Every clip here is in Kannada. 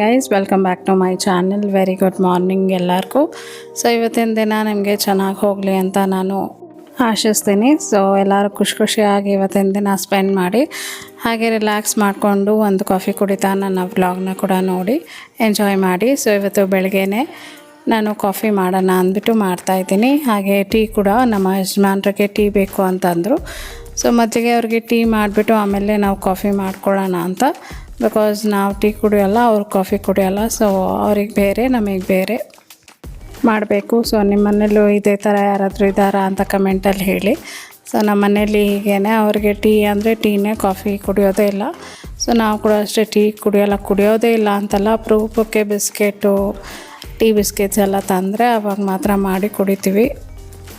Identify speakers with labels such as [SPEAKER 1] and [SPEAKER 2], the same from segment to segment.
[SPEAKER 1] Guys welcome back to my channel very good morning ಎಲ್ಲರಿಗೂ. ಸೊ ಇವತ್ತಿನ ದಿನ ನಿಮಗೆ ಚೆನ್ನಾಗಿ ಹೋಗಲಿ ಅಂತ ನಾನು ಆಶಿಸ್ತೀನಿ. ಸೊ ಎಲ್ಲರೂ ಖುಷಿ ಖುಷಿಯಾಗಿ ಇವತ್ತಿನ ದಿನ ಸ್ಪೆಂಡ್ ಮಾಡಿ ಹಾಗೆ ರಿಲ್ಯಾಕ್ಸ್ ಮಾಡಿಕೊಂಡು ಒಂದು ಕಾಫಿ ಕುಡಿತಾ ನನ್ನ ವ್ಲಾಗ್ನ ಕೂಡ ನೋಡಿ ಎಂಜಾಯ್ ಮಾಡಿ. ಸೊ ಇವತ್ತು ಬೆಳಗ್ಗೆನೆ ನಾನು ಕಾಫಿ ಮಾಡೋಣ ಅಂದ್ಬಿಟ್ಟು ಮಾಡ್ತಾಯಿದ್ದೀನಿ ಹಾಗೆ ಟೀ ಕೂಡ ನಮ್ಮ ಯಜಮಾನ್ರಿಗೆ ಟೀ ಬೇಕು ಅಂತಂದರು. ಸೊ ಮೊದಲಿಗೆ ಅವ್ರಿಗೆ ಟೀ ಮಾಡಿಬಿಟ್ಟು ಆಮೇಲೆ ನಾವು ಕಾಫಿ ಮಾಡ್ಕೊಳ್ಳೋಣ ಅಂತ ಬಿಕಾಸ್ ನಾವು ಟೀ ಕುಡಿಯೋಲ್ಲ, ಅವ್ರು ಕಾಫಿ ಕುಡಿಯೋಲ್ಲ ಸೊ ಅವ್ರಿಗೆ ಬೇರೆ, ನಮಗೆ ಬೇರೆ ಮಾಡಬೇಕು. ಸೊ ನಿಮ್ಮ ಮನೇಲೂ ಇದೇ ಥರ ಯಾರಾದರೂ ಇದ್ದಾರಾ ಅಂತ ಕಮೆಂಟಲ್ಲಿ ಹೇಳಿ. ಸೊ ನಮ್ಮ ಮನೇಲಿ ಹೀಗೇ ಅವ್ರಿಗೆ ಟೀ ಅಂದರೆ ಟೀನೇ ಕಾಫಿ ಕುಡಿಯೋದೇ ಇಲ್ಲ. ಸೊ ನಾವು ಕೂಡ ಅಷ್ಟೇ ಟೀ ಕುಡಿಯೋಲ್ಲ, ಕುಡಿಯೋದೇ ಇಲ್ಲ ಅಂತಲ್ಲ, ಅಪರೂಪಕ್ಕೆ ಬಿಸ್ಕೆಟು ಟೀ ಬಿಸ್ಕೆಟ್ಸ್ ಎಲ್ಲ ತಂದರೆ ಅವಾಗ ಮಾತ್ರ ಮಾಡಿ ಕುಡಿತೀವಿ.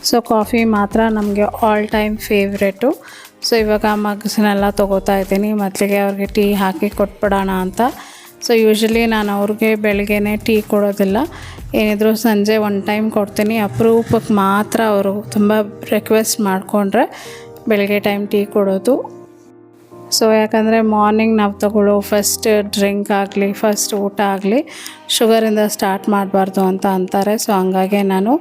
[SPEAKER 1] ಸೊ ಕಾಫಿ ಮಾತ್ರ ನಮಗೆ ಆಲ್ ಟೈಮ್ ಫೇವ್ರೇಟು ಸೊ ಇವಾಗ ಮಗ್ಸನ್ನೆಲ್ಲ ತೊಗೋತಾ ಇದ್ದೀನಿ. ಮೊದಲಿಗೆ ಅವ್ರಿಗೆ ಟೀ ಹಾಕಿ ಕೊಟ್ಬಿಡೋಣ ಅಂತ. ಸೊ ಯೂಶ್ವಲಿ ನಾನು ಅವ್ರಿಗೆ ಬೆಳಗ್ಗೆನೇ ಟೀ ಕೊಡೋದಿಲ್ಲ. ಏನಿದ್ರೂ ಸಂಜೆ ಒನ್ ಟೈಮ್ ಕೊಡ್ತೀನಿ. ಅಪರೂಪಕ್ಕೆ ಮಾತ್ರ ಅವರು ತುಂಬ ರಿಕ್ವೆಸ್ಟ್ ಮಾಡಿಕೊಂಡ್ರೆ ಬೆಳಗ್ಗೆ ಟೈಮ್ ಟೀ ಕೊಡೋದು. ಸೊ ಯಾಕಂದರೆ ಮಾರ್ನಿಂಗ್ ನಾವು ತಗೊಳ್ಳೋ ಫಸ್ಟ್ ಡ್ರಿಂಕ್ ಆಗಲಿ ಫಸ್ಟ್ ಊಟ ಆಗಲಿ ಶುಗರಿಂದ ಸ್ಟಾರ್ಟ್ ಮಾಡಬಾರ್ದು ಅಂತ ಅಂತಾರೆ. ಸೊ ಹಂಗಾಗಿ ನಾನು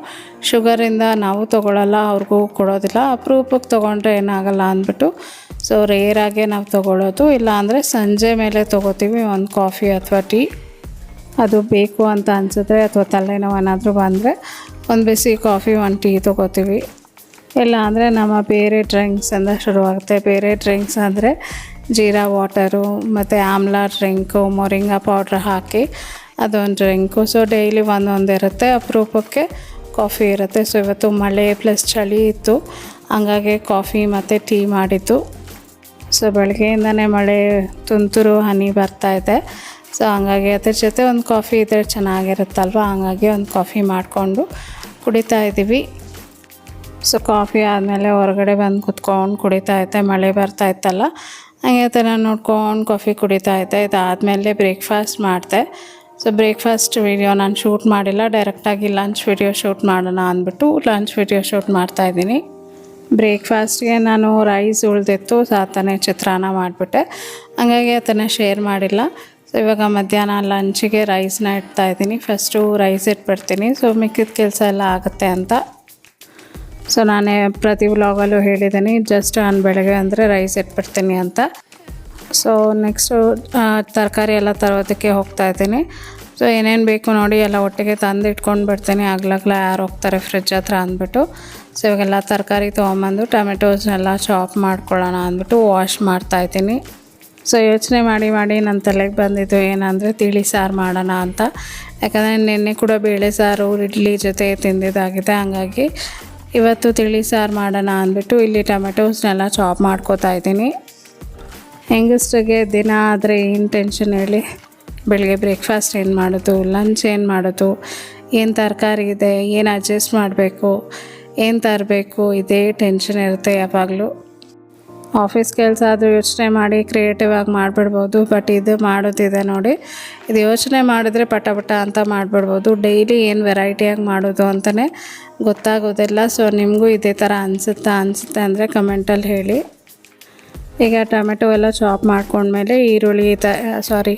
[SPEAKER 1] ಶುಗರಿಂದ ನಾವು ತೊಗೊಳ್ಳಲ್ಲ, ಅವ್ರಿಗೂ ಕೊಡೋದಿಲ್ಲ. ಅಪರೂಪಕ್ಕೆ ತೊಗೊಂಡ್ರೆ ಏನಾಗಲ್ಲ ಅಂದ್ಬಿಟ್ಟು ಸೊ ರೇರಾಗೆ ನಾವು ತೊಗೊಳ್ಳೋದು. ಇಲ್ಲ ಅಂದರೆ ಸಂಜೆ ಮೇಲೆ ತೊಗೋತೀವಿ, ಒಂದು ಕಾಫಿ ಅಥವಾ ಟೀ ಅದು ಬೇಕು ಅಂತ ಅನಿಸಿದ್ರೆ ಅಥವಾ ತಲೆನೋವು ಏನಾದರೂ ಬಂದರೆ, ಒಂದು ಬಿಸಿ ಕಾಫಿ ಒಂದು ಟೀ ತೊಗೋತೀವಿ. ಇಲ್ಲ ಅಂದರೆ ನಮ್ಮ ಬೇರೆ ಡ್ರಿಂಕ್ಸ್ ಅಂತ ಶುರುವಾಗುತ್ತೆ. ಬೇರೆ ಡ್ರಿಂಕ್ಸ್ ಅಂದರೆ ಜೀರಾ ವಾಟರು, ಮತ್ತು ಆಮ್ಲಾ ಡ್ರಿಂಕು, ಮೊರಿಂಗಾ ಪೌಡ್ರ್ ಹಾಕಿ ಅದೊಂದು ಡ್ರಿಂಕು. ಸೊ ಡೈಲಿ ಒಂದೊಂದು ಇರುತ್ತೆ. ಅಪರೂಪಕ್ಕೆ ಕಾಫಿ ಇರುತ್ತೆ. ಸೊ ಇವತ್ತು ಮಳೆ ಪ್ಲಸ್ ಚಳಿ ಇತ್ತು. ಹಂಗಾಗಿ ಕಾಫಿ ಮತ್ತು ಟೀ ಮಾಡಿದ್ದು. ಸೊ ಬೆಳಗ್ಗೆಯಿಂದನೇ ಮಳೆ ತುಂತುರು ಹನಿ ಬರ್ತಾ ಇದೆ. ಸೊ ಹಂಗಾಗಿ ಅದ್ರ ಜೊತೆ ಒಂದು ಕಾಫಿ ಇದ್ದರೆ ಚೆನ್ನಾಗಿರುತ್ತಲ್ವ? ಹಂಗಾಗಿ ಒಂದು ಕಾಫಿ ಮಾಡಿಕೊಂಡು ಕುಡಿತಾ ಇದ್ದೀವಿ ಸೊ ಕಾಫಿ ಆದಮೇಲೆ ಹೊರಗಡೆ ಬಂದು ಕುತ್ಕೊಂಡು ಕುಡಿತಾ ಇದ್ದೆ. ಮಳೆ ಬರ್ತಾ ಇತ್ತಲ್ಲ, ಹಂಗೆ ಥರ ನೋಡ್ಕೊಂಡು ಕಾಫಿ ಕುಡಿತಾ ಇದ್ದೆ. ಇದಾದಮೇಲೆ ಬ್ರೇಕ್ಫಾಸ್ಟ್ ಮಾಡಿದೆ. ಸೊ ಬ್ರೇಕ್ಫಾಸ್ಟ್ ವಿಡಿಯೋ ನಾನು ಶೂಟ್ ಮಾಡಿಲ್ಲ ಡೈರೆಕ್ಟಾಗಿ ಲಂಚ್ ವಿಡಿಯೋ ಶೂಟ್ ಮಾಡೋಣ ಅಂದ್ಬಿಟ್ಟು ಲಂಚ್ ವಿಡಿಯೋ ಶೂಟ್ ಮಾಡ್ತಾಯಿದ್ದೀನಿ ಬ್ರೇಕ್ಫಾಸ್ಟ್ಗೆ ನಾನು ರೈಸ್ ಉಳಿದಿತ್ತು, ಸಾತನೇ ಚಿತ್ರಾನ್ನ ಮಾಡಿಬಿಟ್ಟೆ. ಹಂಗಾಗಿ ಅದನ್ನು ಶೇರ್ ಮಾಡಿಲ್ಲ. ಸೊ ಇವಾಗ ಮಧ್ಯಾಹ್ನ ಲಂಚಿಗೆ ರೈಸ್ನ ಇಡ್ತಾ ಇದ್ದೀನಿ. ಫಸ್ಟು ರೈಸ್ ಇಟ್ಬಿಡ್ತೀನಿ. ಸೊ ಮಿಕ್ಕಿದ ಕೆಲಸ ಎಲ್ಲ ಆಗುತ್ತೆ ಅಂತ. ಸೊ ನಾನೇ ಪ್ರತಿ ವ್ಲಾಗಲ್ಲೂ ಹೇಳಿದ್ದೀನಿ ಜಸ್ಟ್ ನಾನು ಬೆಳಗ್ಗೆ ಅಂದರೆ ರೈಸ್ ಇಟ್ಬಿಡ್ತೀನಿ ಅಂತ. ಸೊ ನೆಕ್ಸ್ಟು ತರಕಾರಿ ಎಲ್ಲ ತರೋದಕ್ಕೆ ಹೋಗ್ತಾ ಇದ್ದೀನಿ. ಸೊ ಏನೇನು ಬೇಕು ನೋಡಿ ಎಲ್ಲ ಒಟ್ಟಿಗೆ ತಂದು ಇಟ್ಕೊಂಡು ಬಿಡ್ತೀನಿ. ಆಗ್ಲಾಗ್ಲ ಯಾರು ಹೋಗ್ತಾರೆ ಫ್ರಿಜ್ ಹತ್ರ ಅಂದ್ಬಿಟ್ಟು. ಸೊ ಇವಾಗೆಲ್ಲ ತರಕಾರಿ ತೊಗೊಂಬಂದು ಟೊಮೆಟೋಸ್ನೆಲ್ಲ ಚಾಪ್ ಮಾಡ್ಕೊಳ್ಳೋಣ ಅಂದ್ಬಿಟ್ಟು ವಾಶ್ ಮಾಡ್ತಾಯಿದ್ದೀನಿ ಸೊ ಯೋಚನೆ ಮಾಡಿ ಮಾಡಿ ನನ್ನ ತಲೆಗೆ ಬಂದಿದ್ದು ಏನಂದರೆ ತಿಳಿ ಸಾರು ಮಾಡೋಣ ಅಂತ. ಯಾಕಂದರೆ ನಿನ್ನೆ ಕೂಡ ಬೇಳೆ ಸಾರು, ಇಡ್ಲಿ ಜೊತೆ ತಿಂದಿದ್ದಾಗಿದೆ. ಹಂಗಾಗಿ ಇವತ್ತು ತಿಳಿ ಸಾರು ಮಾಡೋಣ ಅಂದ್ಬಿಟ್ಟು ಇಲ್ಲಿ ಟೊಮೆಟೋಸ್ನೆಲ್ಲ ಚಾಪ್ ಮಾಡ್ಕೋತಾ ಇದ್ದೀನಿ. ಹೆಂಗಸ್ರಿಗೆ ದಿನ ಆದರೆ ಏನು ಟೆನ್ಷನ್ ಹೇಳಿ ಬೆಳಗ್ಗೆ ಬ್ರೇಕ್ಫಾಸ್ಟ್ ಏನು ಮಾಡೋದು, ಲಂಚ್ ಏನು ಮಾಡೋದು, ಏನು ತರಕಾರಿ ಇದೆ, ಏನು ಅಡ್ಜಸ್ಟ್ ಮಾಡಬೇಕು, ಏನು ತರಬೇಕು, ಇದೇ ಟೆನ್ಷನ್ ಇರುತ್ತೆ ಯಾವಾಗಲೂ. ಆಫೀಸ್ ಕೆಲಸ ಆದರೂ ಯೋಚನೆ ಮಾಡಿ ಕ್ರಿಯೇಟಿವ್ ಆಗಿ ಮಾಡಿಬಿಡ್ಬೋದು ಬಟ್ ಇದು ಮಾಡೋದಿದೆ ನೋಡಿ. ಇದು ಯೋಚನೆ ಮಾಡಿದ್ರೆ ಪಟ ಪಟ ಅಂತ ಮಾಡಿಬಿಡ್ಬೋದು. ಡೈಲಿ ಏನು ವೆರೈಟಿಯಾಗಿ ಮಾಡೋದು ಅಂತಲೇ ಗೊತ್ತಾಗೋದಿಲ್ಲ. ಸೊ ನಿಮಗೂ ಇದೇ ಥರ ಅನಿಸುತ್ತಾ, ಅನಿಸುತ್ತೆ ಅಂದರೆ ಕಮೆಂಟಲ್ಲಿ ಹೇಳಿ. ಈಗ ಟೊಮೆಟೊ ಎಲ್ಲ ಚಾಪ್ ಮಾಡ್ಕೊಂಡ್ಮೇಲೆ ಈರುಳ್ಳಿ ತ ಸಾರಿ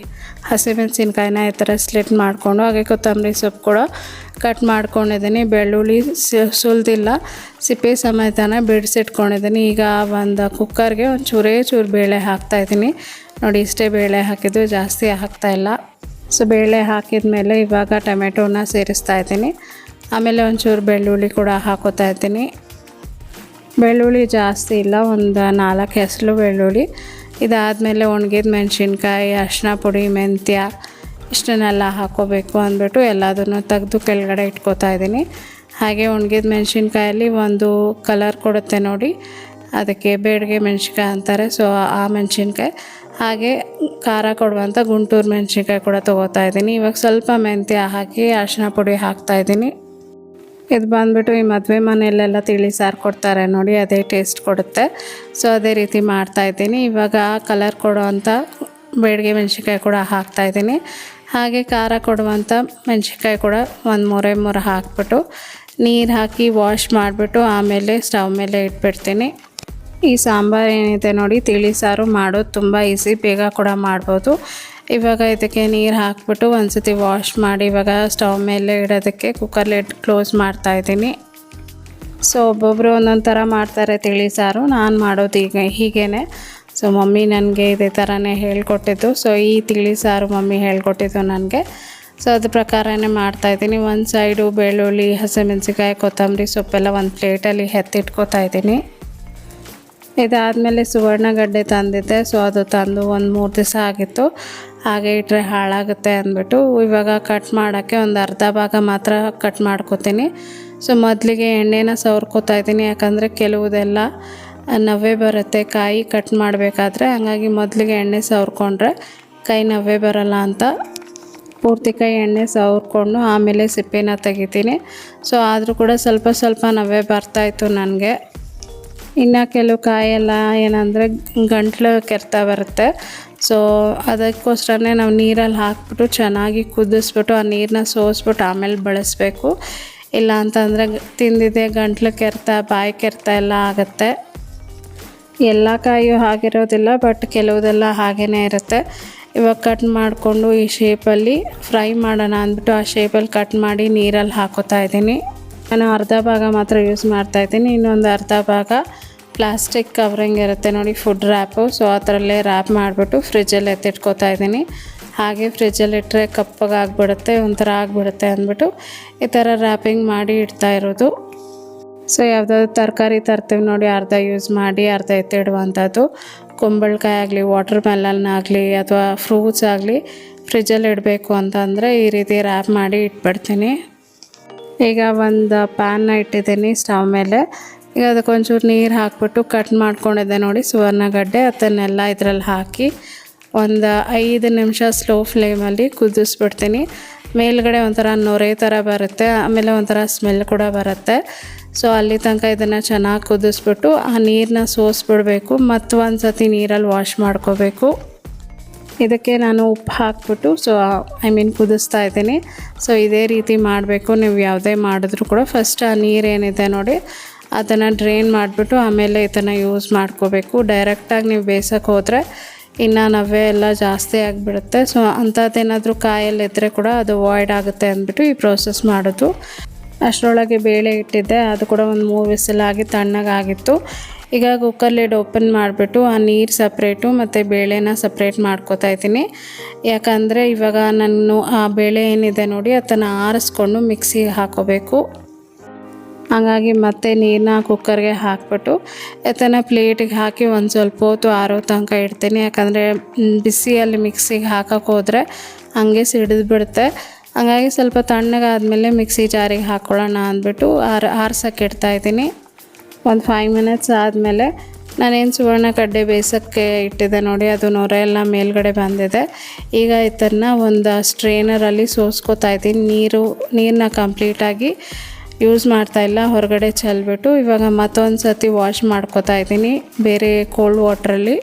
[SPEAKER 1] ಹಸಿಮೆಣಸಿನ್ಕಾಯಿನ ಈ ಥರ ಸ್ಲಿಟ್ ಮಾಡಿಕೊಂಡು, ಹಾಗೆ ಕೊತ್ತಂಬರಿ ಸೊಪ್ಪು ಕೂಡ ಕಟ್ ಮಾಡ್ಕೊಂಡಿದ್ದೀನಿ. ಬೆಳ್ಳುಳ್ಳಿ ಸುಲಿದಿಲ್ಲ. ಸಿಪ್ಪೆ ಸಮೇತನ ಬಿಡಿಸಿಟ್ಕೊಂಡಿದ್ದೀನಿ ಈಗ ಒಂದು ಕುಕ್ಕರ್ಗೆ ಒಂದು ಚೂರೇ ಚೂರು ಬೇಳೆ ಹಾಕ್ತಾಯಿದ್ದೀನಿ ನೋಡಿ, ಇಷ್ಟೇ ಬೇಳೆ ಹಾಕಿದ್ದು ಜಾಸ್ತಿ ಹಾಕ್ತಾಯಿಲ್ಲ ಸೊ, ಬೇಳೆ ಹಾಕಿದ ಮೇಲೆ ಇವಾಗ ಟೊಮೆಟೊನ ಸೇರಿಸ್ತಾ ಇದ್ದೀನಿ. ಆಮೇಲೆ ಒಂಚೂರು ಬೆಳ್ಳುಳ್ಳಿ ಕೂಡ ಹಾಕೋತಾ ಇದ್ದೀನಿ. ಬೆಳ್ಳುಳ್ಳಿ ಜಾಸ್ತಿ ಇಲ್ಲ, ಒಂದು ನಾಲ್ಕು ಹೆಸರು ಬೆಳ್ಳುಳ್ಳಿ. ಇದಾದಮೇಲೆ ಒಣಗಿದ ಮೆಣಸಿನ್ಕಾಯಿ ಅರಿಶಿನ ಪುಡಿ, ಮೆಂತ್ಯ ಇಷ್ಟನ್ನೆಲ್ಲ ಹಾಕೋಬೇಕು ಅಂದ್ಬಿಟ್ಟು ಎಲ್ಲದನ್ನು ತೆಗೆದು ಕೆಳಗಡೆ ಇಟ್ಕೋತಾ ಇದ್ದೀನಿ. ಹಾಗೆ ಒಣಗಿದ ಮೆಣಸಿನ್ಕಾಯಲ್ಲಿ ಒಂದು ಕಲರ್ ಕೊಡುತ್ತೆ ನೋಡಿ. ಅದಕ್ಕೆ ಬೇಡಿಗೆ ಮೆಣಸಿನ್ಕಾಯಿ ಅಂತಾರೆ. ಸೊ, ಆ ಮೆಣಸಿನ್ಕಾಯಿ. ಹಾಗೆ ಖಾರ ಕೊಡುವಂಥ ಗುಂಟೂರು ಮೆಣಸಿನ್ಕಾಯಿ ಕೂಡ ತೊಗೋತಾ ಇದ್ದೀನಿ. ಇವಾಗ ಸ್ವಲ್ಪ ಮೆಂತ್ಯ ಹಾಕಿ ಅರಿಶಿನ ಪುಡಿ ಹಾಕ್ತಾಯಿದ್ದೀನಿ ಇದು ಬಂದುಬಿಟ್ಟು ಈ ಮದುವೆ ಮನೆಯಲ್ಲೆಲ್ಲ ತಿಳಿ ಸಾರು ಕೊಡ್ತಾರೆ ನೋಡಿ. ಅದೇ ಟೇಸ್ಟ್ ಕೊಡುತ್ತೆ. ಸೊ, ಅದೇ ರೀತಿ ಮಾಡ್ತಾಯಿದ್ದೀನಿ ಇವಾಗ ಕಲರ್ ಕೊಡುವಂಥ ಬೇಡಿಗೆ ಮೆಣಸಿನ್ಕಾಯಿ ಕೂಡ ಹಾಕ್ತಾಯಿದ್ದೀನಿ ಹಾಗೆ ಖಾರ ಕೊಡುವಂಥ ಮೆಣಸಿನ್ಕಾಯಿ ಕೂಡ ಒಂದು ಮೂರೇ ಮೂರು ಹಾಕ್ಬಿಟ್ಟು ನೀರು ಹಾಕಿ ವಾಶ್ ಮಾಡಿಬಿಟ್ಟು ಆಮೇಲೆ ಸ್ಟವ್ ಮೇಲೆ ಇಟ್ಬಿಡ್ತೀನಿ. ಈ ಸಾಂಬಾರು ಏನಿದೆ ನೋಡಿ, ತಿಳಿ ಸಾರು ಮಾಡೋದು ತುಂಬ ಈಸಿ ಬೇಗ ಕೂಡ ಮಾಡ್ಬೋದು. ಇವಾಗ ಇದಕ್ಕೆ ನೀರು ಹಾಕ್ಬಿಟ್ಟು ಒಂದ್ಸತಿ ವಾಶ್ ಮಾಡಿ ಇವಾಗ ಸ್ಟವ್ ಮೇಲೆ ಇಡೋದಕ್ಕೆ ಕುಕ್ಕರ್ ಲಿಡ್ ಕ್ಲೋಸ್ ಮಾಡ್ತಾ ಇದ್ದೀನಿ. ಸೊ ಒಬ್ಬೊಬ್ಬರು ಒಂದೊಂದು ಥರ ಮಾಡ್ತಾರೆ ತಿಳಿ ಸಾರು. ನಾನು ಮಾಡೋದು ಈಗ ಹೀಗೇ ಸೊ ಮಮ್ಮಿ ನನಗೆ ಇದೇ ಥರನೇ ಹೇಳ್ಕೊಟ್ಟಿದ್ದು. ಸೊ ಈ ತಿಳಿ ಸಾರು ಮಮ್ಮಿ ಹೇಳ್ಕೊಟ್ಟಿದ್ದು ನನಗೆ. ಸೊ ಅದ್ರ ಪ್ರಕಾರನೇ ಮಾಡ್ತಾಯಿದ್ದೀನಿ ಒಂದು ಸೈಡು ಬೆಳ್ಳುಳ್ಳಿ ಹಸಿಮೆಣಸಿಕಾಯಿ ಕೊತ್ತಂಬರಿ ಸೊಪ್ಪೆಲ್ಲ ಒಂದು ಪ್ಲೇಟಲ್ಲಿ ಎತ್ತಿಟ್ಕೋತಾ ಇದ್ದೀನಿ. ಇದಾದಮೇಲೆ ಸುವರ್ಣಗಡ್ಡೆ ತಂದಿದ್ದೆ. ಸೊ ಅದು ತಂದು ಒಂದು ಮೂರು ದಿವಸ ಆಗಿತ್ತು. ಹಾಗೆ ಇಟ್ಟರೆ ಹಾಳಾಗುತ್ತೆ ಅಂದ್ಬಿಟ್ಟು ಇವಾಗ ಕಟ್ ಮಾಡೋಕ್ಕೆ ಒಂದು ಅರ್ಧ ಭಾಗ ಮಾತ್ರ ಕಟ್ ಮಾಡ್ಕೊತೀನಿ. ಸೊ ಮೊದಲಿಗೆ ಎಣ್ಣೆನ ಸವರ್ಕೋತಾ ಇದ್ದೀನಿ. ಯಾಕಂದರೆ ಕೆಲವುದೆಲ್ಲ ನವ್ವೆ ಬರುತ್ತೆ, ಕಾಯಿ ಕಟ್ ಮಾಡಬೇಕಾದ್ರೆ ಹಂಗಾಗಿ ಮೊದಲಿಗೆ ಎಣ್ಣೆ ಸವರ್ಕೊಂಡ್ರೆ ಕೈ ನವೆ ಬರಲ್ಲ ಅಂತ ಪೂರ್ತಿ ಕೈ ಎಣ್ಣೆ ಸವರ್ಕೊಂಡು ಆಮೇಲೆ ಸಿಪ್ಪೆನ ತೆಗಿತೀನಿ. ಸೊ ಆದರೂ ಕೂಡ ಸ್ವಲ್ಪ ಸ್ವಲ್ಪ ನವ್ವೆ ಬರ್ತಾಯಿತ್ತು ನನಗೆ. ಇನ್ನು ಕೆಲವು ಕಾಯೆಲ್ಲ ಏನಂದರೆ ಗಂಟ್ಲು ಕೆರೆತ ಬರುತ್ತೆ. ಸೊ ಅದಕ್ಕೋಸ್ಕರನೇ ನಾವು ನೀರಲ್ಲಿ ಹಾಕ್ಬಿಟ್ಟು ಚೆನ್ನಾಗಿ ಕುದಿಸ್ಬಿಟ್ಟು ಆ ನೀರನ್ನ ಸೋಸ್ಬಿಟ್ಟು ಆಮೇಲೆ ಬಳಸಬೇಕು. ಇಲ್ಲ ಅಂತಂದರೆ ತಿಂದಿದೆ ಗಂಟ್ಲು ಕೆರೆತ, ಬಾಯಿ ಕೆರೆತ ಎಲ್ಲ ಆಗುತ್ತೆ. ಎಲ್ಲ ಕಾಯಿಯೂ ಹಾಗಿರೋದಿಲ್ಲ ಬಟ್ ಕೆಲವುದೆಲ್ಲ ಹಾಗೇ ಇರುತ್ತೆ. ಇವಾಗ ಕಟ್ ಮಾಡಿಕೊಂಡು ಈ ಶೇಪಲ್ಲಿ ಫ್ರೈ ಮಾಡೋಣ ಅಂದ್ಬಿಟ್ಟು ಆ ಶೇಪಲ್ಲಿ ಕಟ್ ಮಾಡಿ ನೀರಲ್ಲಿ ಹಾಕೋತಾ ಇದ್ದೀನಿ. ನಾನು ಅರ್ಧ ಭಾಗ ಮಾತ್ರ ಯೂಸ್ ಮಾಡ್ತಾ ಇದ್ದೀನಿ. ಇನ್ನೊಂದು ಅರ್ಧ ಭಾಗ ಪ್ಲಾಸ್ಟಿಕ್ ಕವರಿಂಗ್ ಇರುತ್ತೆ ನೋಡಿ ಫುಡ್ ರ್ಯಾಪು ಸೊ ಆ ಥರಲ್ಲೇ ರ್ಯಾಪ್ ಮಾಡಿಬಿಟ್ಟು ಫ್ರಿಜ್ಜಲ್ಲಿ ಎತ್ತಿಟ್ಕೋತಾ ಇದ್ದೀನಿ. ಹಾಗೆ ಫ್ರಿಜ್ಜಲ್ಲಿ ಇಟ್ಟರೆ ಕಪ್ಪಗಾಗ್ಬಿಡುತ್ತೆ, ಒಂಥರ ಆಗಿಬಿಡುತ್ತೆ ಅಂದ್ಬಿಟ್ಟು ಈ ಥರ ರ್ಯಾಪಿಂಗ್ ಮಾಡಿ ಇಡ್ತಾ ಇರೋದು. ಸೊ ಯಾವುದಾದ್ರು ತರಕಾರಿ ತರ್ತೀವಿ ನೋಡಿ, ಅರ್ಧ ಯೂಸ್ ಮಾಡಿ, ಅರ್ಧ ಎತ್ತಿಡುವಂಥದ್ದು. ಕುಂಬಳಕಾಯಿ ಆಗಲಿ ವಾಟರ್ ಮೆಲನ್ ಆಗಲಿ ಅಥವಾ ಫ್ರೂಟ್ಸ್ ಆಗಲಿ ಫ್ರಿಜ್ಜಲ್ಲಿ ಇಡಬೇಕು ಅಂತಂದರೆ ಈ ರೀತಿ ರ್ಯಾಪ್ ಮಾಡಿ ಇಟ್ಬಿಡ್ತೀನಿ. ಈಗ ಒಂದು ಪ್ಯಾನ್ನ ಇಟ್ಟಿದ್ದೀನಿ ಸ್ಟವ್ ಮೇಲೆ. ಈಗ ಅದಕ್ಕೊಂಚೂರು ನೀರು ಹಾಕ್ಬಿಟ್ಟು ಕಟ್ ಮಾಡ್ಕೊಂಡಿದ್ದೆ ನೋಡಿ ಸುವರ್ಣಗಡ್ಡೆ ಅದನ್ನೆಲ್ಲ ಇದರಲ್ಲಿ ಹಾಕಿ ಒಂದು ಐದು ನಿಮಿಷ ಸ್ಲೋ ಫ್ಲೇಮಲ್ಲಿ ಕುದಿಸ್ಬಿಡ್ತೀನಿ. ಮೇಲ್ಗಡೆ ಒಂಥರ ನೊರೆ ಥರ ಬರುತ್ತೆ, ಆಮೇಲೆ ಒಂಥರ ಸ್ಮೆಲ್ ಕೂಡ ಬರುತ್ತೆ. ಸೊ ಅಲ್ಲಿ ತನಕ ಇದನ್ನು ಚೆನ್ನಾಗಿ ಕುದಿಸ್ಬಿಟ್ಟು ಆ ನೀರನ್ನ ಸೋಸ್ಬಿಡಬೇಕು. ಮತ್ತು ಒಂದು ಸತಿ ನೀರಲ್ಲಿ ವಾಶ್ ಮಾಡ್ಕೋಬೇಕು. ಇದಕ್ಕೆ ನಾನು ಉಪ್ಪು ಹಾಕ್ಬಿಟ್ಟು ಸೊ ಐ ಮೀನ್ ಕುದಿಸ್ತಾ ಇದ್ದೀನಿ. ಸೊ ಇದೇ ರೀತಿ ಮಾಡಬೇಕು. ನೀವು ಯಾವುದೇ ಮಾಡಿದ್ರೂ ಕೂಡ ಫಸ್ಟ್ ಆ ನೀರೇನಿದೆ ನೋಡಿ, ಅದನ್ನು ಡ್ರೈನ್ ಮಾಡಿಬಿಟ್ಟು ಆಮೇಲೆ ಇದನ್ನು ಯೂಸ್ ಮಾಡ್ಕೋಬೇಕು. ಡೈರೆಕ್ಟಾಗಿ ನೀವು ಬೇಯಿಸೋಕೆ ಹೋದರೆ ಇನ್ನು ನವೆ ಎಲ್ಲ ಜಾಸ್ತಿ ಆಗಿಬಿಡುತ್ತೆ. ಸೊ ಅಂಥದ್ದೇನಾದರೂ ಕಾಯಲ್ಲಿದ್ದರೆ ಕೂಡ ಅದು ವಾಯ್ಡ್ ಆಗುತ್ತೆ ಅಂದ್ಬಿಟ್ಟು ಈ ಪ್ರೋಸೆಸ್ ಮಾಡೋದು. ಅಷ್ಟರೊಳಗೆ ಬೇಳೆ ಇಟ್ಟಿದ್ದೆ. ಅದು ಕೂಡ ಒಂದು ಮೂರು ವಿಸಲಾಗಿ ತಣ್ಣಗಾಗಿತ್ತು. ಈಗ ಕುಕ್ಕರ್ ಲಿಡ್ ಓಪನ್ ಮಾಡಿಬಿಟ್ಟು ಆ ನೀರು ಸಪ್ರೇಟು ಮತ್ತು ಬೇಳೆನ ಸಪ್ರೇಟ್ ಮಾಡ್ಕೋತಾ ಇದ್ದೀನಿ. ಯಾಕಂದರೆ ಇವಾಗ ನಾನು ಆ ಬೇಳೆ ಏನಿದೆ ನೋಡಿ ಅದನ್ನು ಆರಿಸ್ಕೊಂಡು ಮಿಕ್ಸಿಗೆ ಹಾಕೋಬೇಕು. ಹಾಗಾಗಿ ಮತ್ತೆ ನೀರನ್ನ ಕುಕ್ಕರ್ಗೆ ಹಾಕ್ಬಿಟ್ಟು ಅದನ್ನು ಪ್ಲೇಟಿಗೆ ಹಾಕಿ ಒಂದು ಸ್ವಲ್ಪ ಹೊತ್ತು ಆರೋ ತನಕ ಇಡ್ತೀನಿ. ಯಾಕಂದರೆ ಬಿಸಿಯಲ್ಲಿ ಮಿಕ್ಸಿಗೆ ಹಾಕೋಕೆ ಹೋದರೆ ಹಂಗೆ ಸಿಡಿದು ಬಿಡುತ್ತೆ ಹಾಗಾಗಿ ಸ್ವಲ್ಪ ತಣ್ಣಗಾದ್ಮೇಲೆ ಮಿಕ್ಸಿ ಜಾರಿಗೆ ಹಾಕ್ಕೊಳ್ಳೋಣ ಅಂದ್ಬಿಟ್ಟು ಆರ್ ಆರ್ಸಕ್ಕೆ ಇಡ್ತಾ ಇದ್ದೀನಿ. ಒಂದು ಫೈವ್ ಮಿನಿಟ್ಸ್ ಆದಮೇಲೆ ನಾನೇನು ಸುವರ್ಣ ಕಡ್ಡೆ ಬೇಯಿಸೋಕ್ಕೆ ಇಟ್ಟಿದ್ದೆ ನೋಡಿ, ಅದು ನೊರೆ ಎಲ್ಲ ಮೇಲ್ಗಡೆ ಬಂದಿದೆ. ಈಗ ಇದನ್ನು ಒಂದು ಸ್ಟ್ರೇನರಲ್ಲಿ ಸೋಸ್ಕೋತಾ ಇದ್ದೀನಿ. ನೀರು ನೀರನ್ನ ಕಂಪ್ಲೀಟಾಗಿ ಯೂಸ್ ಮಾಡ್ತಾ ಇಲ್ಲ, ಹೊರಗಡೆ ಚೆಲ್ಬಿಟ್ಟು ಇವಾಗ ಮತ್ತೊಂದು ಸತಿ ವಾಶ್ ಮಾಡ್ಕೋತಾ ಇದ್ದೀನಿ. ಬೇರೆ ಕೋಲ್ಡ್ ವಾಟ್ರಲ್ಲಿ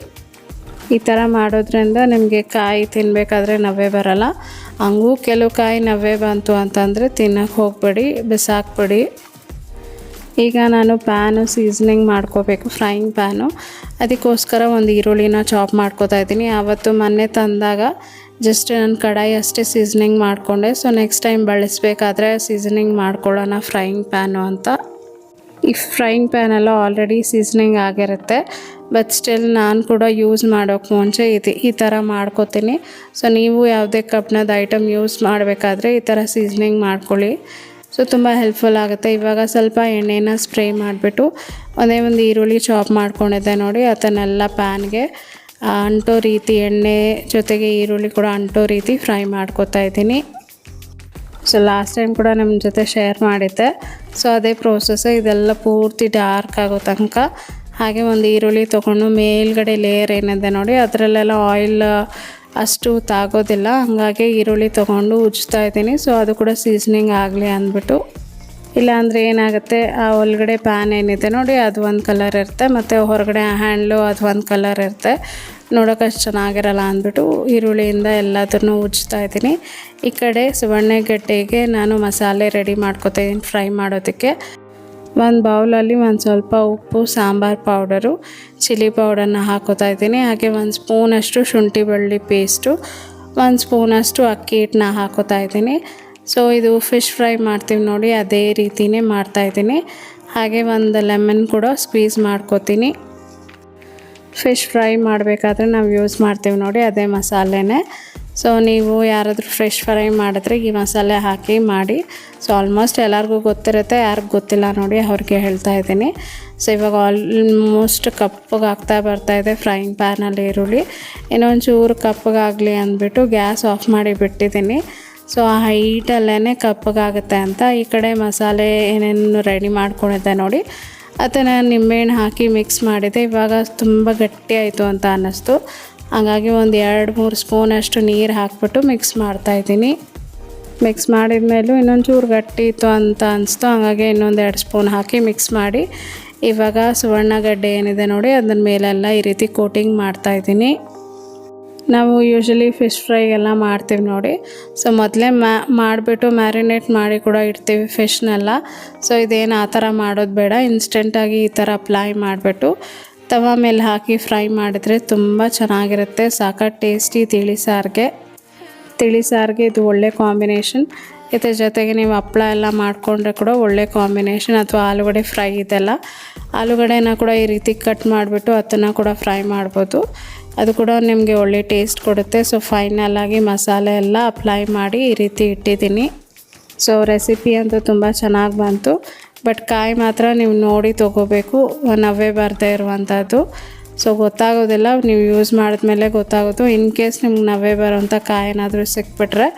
[SPEAKER 1] ಈ ಥರ ಮಾಡೋದ್ರಿಂದ ನಿಮಗೆ ಕಾಯಿ ತಿನ್ನಬೇಕಾದ್ರೆ ನವೆ ಬರಲ್ಲ. ಹಂಗೂ ಕೆಲವು ಕಾಯಿ ನವೆ ಬಂತು ಅಂತಂದರೆ ತಿನ್ನೋಕೆ ಹೋಗಬೇಡಿ, ಬಿಸಾಕ್ಬಿಡಿ. ಈಗ ನಾನು ಪ್ಯಾನು ಸೀಸನಿಂಗ್ ಮಾಡ್ಕೋಬೇಕು ಫ್ರೈಯಿಂಗ್ ಪ್ಯಾನು. ಅದಕ್ಕೋಸ್ಕರ ಒಂದು ಈರುಳ್ಳಿನ ಚಾಪ್ ಮಾಡ್ಕೋತಾ ಇದ್ದೀನಿ. ಆವತ್ತು ಮೊನ್ನೆ ತಂದಾಗ ಜಸ್ಟ್ ನನ್ನ ಕಡಾಯಿ ಅಷ್ಟೇ ಸೀಸನಿಂಗ್ ಮಾಡಿಕೊಂಡೆ. ಸೊ ನೆಕ್ಸ್ಟ್ ಟೈಮ್ ಬಳಸಬೇಕಾದ್ರೆ ಸೀಸನಿಂಗ್ ಮಾಡ್ಕೊಳ್ಳೋಣ ಫ್ರೈಯಿಂಗ್ ಪ್ಯಾನು ಅಂತ. ಈ ಫ್ರೈಯಿಂಗ್ ಪ್ಯಾನೆಲ್ಲ ಆಲ್ರೆಡಿ ಸೀಸನಿಂಗ್ ಆಗಿರುತ್ತೆ. ಬಟ್ ಸ್ಟಿಲ್ ನಾನು ಕೂಡ ಯೂಸ್ ಮಾಡೋಕ್ಕೆ ಮುಂಚೆ ಇದು ಈ ಥರ ಮಾಡ್ಕೋತೀನಿ. ಸೊ ನೀವು ಯಾವುದೇ ಕಬ್ಬಿಣದ ಐಟಮ್ ಯೂಸ್ ಮಾಡಬೇಕಾದ್ರೆ ಈ ಥರ ಸೀಸನಿಂಗ್ ಮಾಡ್ಕೊಳ್ಳಿ. ಸೊ ತುಂಬ ಹೆಲ್ಪ್ಫುಲ್ ಆಗುತ್ತೆ. ಇವಾಗ ಸ್ವಲ್ಪ ಎಣ್ಣೆನ ಸ್ಪ್ರೇ ಮಾಡಿಬಿಟ್ಟು ಒಂದೇ ಒಂದು ಈರುಳ್ಳಿ ಚಾಪ್ ಮಾಡ್ಕೊಂಡಿದ್ದೆ ನೋಡಿ, ಅದನ್ನೆಲ್ಲ ಪ್ಯಾನ್ಗೆ ಅಂಟೋ ರೀತಿ ಎಣ್ಣೆ ಜೊತೆಗೆ ಈರುಳ್ಳಿ ಕೂಡ ಅಂಟೋ ರೀತಿ ಫ್ರೈ ಮಾಡ್ಕೋತಾ ಇದ್ದೀನಿ. ಸೊ ಲಾಸ್ಟ್ ಟೈಮ್ ಕೂಡ ನಿಮ್ಮ ಜೊತೆ ಶೇರ್ ಮಾಡಿದ್ದೆ. ಸೊ ಅದೇ ಪ್ರೋಸೆಸ್ ಇದೆಲ್ಲ ಪೂರ್ತಿ ಡಾರ್ಕ್ ಆಗೋ ತನಕ ಹಾಗೆ ಒಂದು ಈರುಳ್ಳಿ ತೊಗೊಂಡು ಮೇಲ್ಗಡೆ ಲೇಯರ್ ಏನಿದೆ ನೋಡಿ, ಅದರಲ್ಲೆಲ್ಲ ಆಯಿಲ್ ಅಷ್ಟು ತಾಗೋದಿಲ್ಲ. ಹಾಗಾಗಿ ಈರುಳ್ಳಿ ತೊಗೊಂಡು ಉಜ್ತಾ ಇದ್ದೀನಿ. ಸೊ ಅದು ಕೂಡ ಸೀಸನಿಂಗ್ ಆಗಲಿ ಅಂದ್ಬಿಟ್ಟು. ಇಲ್ಲಾಂದರೆ ಏನಾಗುತ್ತೆ, ಆ ಒಳಗಡೆ ಪ್ಯಾನ್ ಏನಿದೆ ನೋಡಿ, ಅದು ಒಂದು ಕಲರ್ ಇರುತ್ತೆ. ಮತ್ತು ಹೊರಗಡೆ ಹ್ಯಾಂಡ್ಲು ಅದು ಒಂದು ಕಲರ್ ಇರುತ್ತೆ. ನೋಡೋಕೆ ಅಷ್ಟು ಚೆನ್ನಾಗಿರಲ್ಲ ಅಂದ್ಬಿಟ್ಟು ಈರುಳ್ಳಿಯಿಂದ ಎಲ್ಲದನ್ನು ಉಜ್ತಾ ಇದ್ದೀನಿ. ಈ ಕಡೆ ಸುವರ್ಣಗಡ್ಡೆಗೆ ನಾನು ಮಸಾಲೆ ರೆಡಿ ಮಾಡ್ಕೊತಾ ಇದ್ದೀನಿ ಫ್ರೈ ಮಾಡೋದಕ್ಕೆ. ಒಂದು ಬೌಲಲ್ಲಿ ಒಂದು ಸ್ವಲ್ಪ ಉಪ್ಪು, ಸಾಂಬಾರು ಪೌಡರು, ಚಿಲ್ಲಿ ಪೌಡರ್ನ ಹಾಕೋತಾ ಇದ್ದೀನಿ. ಹಾಗೆ ಒಂದು ಸ್ಪೂನಷ್ಟು ಶುಂಠಿ ಬೆಳ್ಳಿ ಪೇಸ್ಟು, ಒಂದು ಸ್ಪೂನಷ್ಟು ಅಕ್ಕಿ ಹಿಟ್ಟನ್ನ ಹಾಕೋತಾ ಇದ್ದೀನಿ. ಸೊ ಇದು ಫಿಶ್ ಫ್ರೈ ಮಾಡ್ತೀವಿ ನೋಡಿ, ಅದೇ ರೀತಿನೇ ಮಾಡ್ತಾಯಿದ್ದೀನಿ ಹಾಗೆ ಒಂದು ಲೆಮನ್ ಕೂಡ ಸ್ಕ್ವೀಸ್ ಮಾಡ್ಕೋತೀನಿ. ಫಿಶ್ ಫ್ರೈ ಮಾಡಬೇಕಾದ್ರೆ ನಾವು ಯೂಸ್ ಮಾಡ್ತೀವಿ ನೋಡಿ, ಅದೇ ಮಸಾಲೆನೇ. ಸೊ ನೀವು ಯಾರಾದರೂ ಫ್ರೆಶ್ ಫ್ರೈ ಮಾಡಿದ್ರೆ ಈ ಮಸಾಲೆ ಹಾಕಿ ಮಾಡಿ. ಸೊ ಆಲ್ಮೋಸ್ಟ್ ಎಲ್ಲರಿಗೂ ಗೊತ್ತಿರುತ್ತೆ, ಯಾರಿಗೂ ಗೊತ್ತಿಲ್ಲ ನೋಡಿ ಅವ್ರಿಗೆ ಹೇಳ್ತಾ ಇದ್ದೀನಿ. ಸೊ ಇವಾಗ ಆಲ್ಮೋಸ್ಟ್ ಕಪ್ಪಗೆ ಆಗ್ತಾ ಬರ್ತಾ ಇದೆ ಫ್ರೈಯಿಂಗ್ ಪ್ಯಾನಲ್ಲಿ ಈರುಳ್ಳಿ. ಇನ್ನೊಂದು ಚೂರು ಕಪ್ಪಗಾಗಲಿ ಅಂದ್ಬಿಟ್ಟು ಗ್ಯಾಸ್ ಆಫ್ ಮಾಡಿ ಬಿಟ್ಟಿದ್ದೀನಿ. ಸೊ ಆ ಹೈಟಲ್ಲೇ ಕಪ್ಪಗಾಗುತ್ತೆ ಅಂತ ಈ ಕಡೆ ಮಸಾಲೆ ಏನೇನು ರೆಡಿ ಮಾಡ್ಕೊಂಡಿದ್ದೆ ನೋಡಿ. ಅದನ್ನು ನಿಂಬೆಹಣ್ಣು ಹಾಕಿ ಮಿಕ್ಸ್ ಮಾಡಿದೆ. ಇವಾಗ ತುಂಬ ಗಟ್ಟಿ ಆಯಿತು ಅಂತ ಅನ್ನಿಸ್ತು. ಹಾಗಾಗಿ ಒಂದು ಎರಡು ಮೂರು ಸ್ಪೂನಷ್ಟು ನೀರು ಹಾಕ್ಬಿಟ್ಟು ಮಿಕ್ಸ್ ಮಾಡ್ತಾಯಿದ್ದೀನಿ ಮಿಕ್ಸ್ ಮಾಡಿದ ಮೇಲೂ ಇನ್ನೊಂದು ಚೂರು ಗಟ್ಟಿ ಇತ್ತು ಅಂತ ಅನಿಸ್ತು. ಹಾಗಾಗಿ ಇನ್ನೊಂದು ಎರಡು ಸ್ಪೂನ್ ಹಾಕಿ ಮಿಕ್ಸ್ ಮಾಡಿ. ಇವಾಗ ಸುವರ್ಣಗಡ್ಡೆ ಏನಿದೆ ನೋಡಿ ಅದನ್ನ ಮೇಲೆಲ್ಲ ಈ ರೀತಿ ಕೋಟಿಂಗ್ ಮಾಡ್ತಾಯಿದ್ದೀನಿ ನಾವು ಯೂಶಲಿ ಫಿಶ್ ಫ್ರೈ ಎಲ್ಲ ಮಾಡ್ತೀವಿ ನೋಡಿ. ಸೊ ಮೊದಲೇ ಮ್ಯಾ ಮಾಡಿಬಿಟ್ಟು ಮ್ಯಾರಿನೇಟ್ ಮಾಡಿ ಕೂಡ ಇಡ್ತೀವಿ ಫಿಶ್ನೆಲ್ಲ ಸೊ ಇದೇನು ಆ ಥರ ಮಾಡೋದು ಬೇಡ. ಇನ್ಸ್ಟೆಂಟಾಗಿ ಈ ಥರ ಅಪ್ಲೈ ಮಾಡಿಬಿಟ್ಟು ತವ ಮೇಲೆ ಹಾಕಿ ಫ್ರೈ ಮಾಡಿದ್ರೆ ತುಂಬ ಚೆನ್ನಾಗಿರುತ್ತೆ. ಸಾಕಾಗಿ ಟೇಸ್ಟಿ ತಿಳಿ ಸಾರಿಗೆ. ತಿಳಿ ಸಾರಿಗೆ ಇದು ಒಳ್ಳೆ ಕಾಂಬಿನೇಷನ್. ಇದ್ರ ಜೊತೆಗೆ ನೀವು ಹಪ್ಪಳ ಎಲ್ಲ ಮಾಡಿಕೊಂಡ್ರೆ ಕೂಡ ಒಳ್ಳೆ ಕಾಂಬಿನೇಷನ್ ಅಥವಾ ಆಲೂಗಡೆ ಫ್ರೈ ಇದೆಲ್ಲ. ಆಲೂಗಡೆನ ಕೂಡ ಈ ರೀತಿ ಕಟ್ ಮಾಡಿಬಿಟ್ಟು ಅದನ್ನು ಕೂಡ ಫ್ರೈ ಮಾಡ್ಬೋದು. ಅದು ಕೂಡ ನಿಮಗೆ ಒಳ್ಳೆ ಟೇಸ್ಟ್ ಕೊಡುತ್ತೆ. ಸೊ ಫೈನಲಾಗಿ ಮಸಾಲೆ ಎಲ್ಲ ಅಪ್ಲೈ ಮಾಡಿ ಈ ರೀತಿ ಇಟ್ಟಿದ್ದೀನಿ. ಸೊ ರೆಸಿಪಿ ಅಂತೂ ತುಂಬ ಚೆನ್ನಾಗಿ ಬಂತು. ಬಟ್ ಕಾಯಿ ಮಾತ್ರ ನೀವು ನೋಡಿ ತೊಗೋಬೇಕು. ನವ್ವೆ ಬರ್ತಾ ಇರುವಂಥದ್ದು ಸೊ ಗೊತ್ತಾಗೋದಿಲ್ಲ. ನೀವು ಯೂಸ್ ಮಾಡಿದ್ಮೇಲೆ ಗೊತ್ತಾಗೋದು ಇನ್ ಕೇಸ್ ನಿಮ್ಗೆ ನವ್ವೆ ಬರೋಂಥ ಕಾಯಿ ಏನಾದರೂ ಸಿಕ್ಬಿಟ್ರೆ.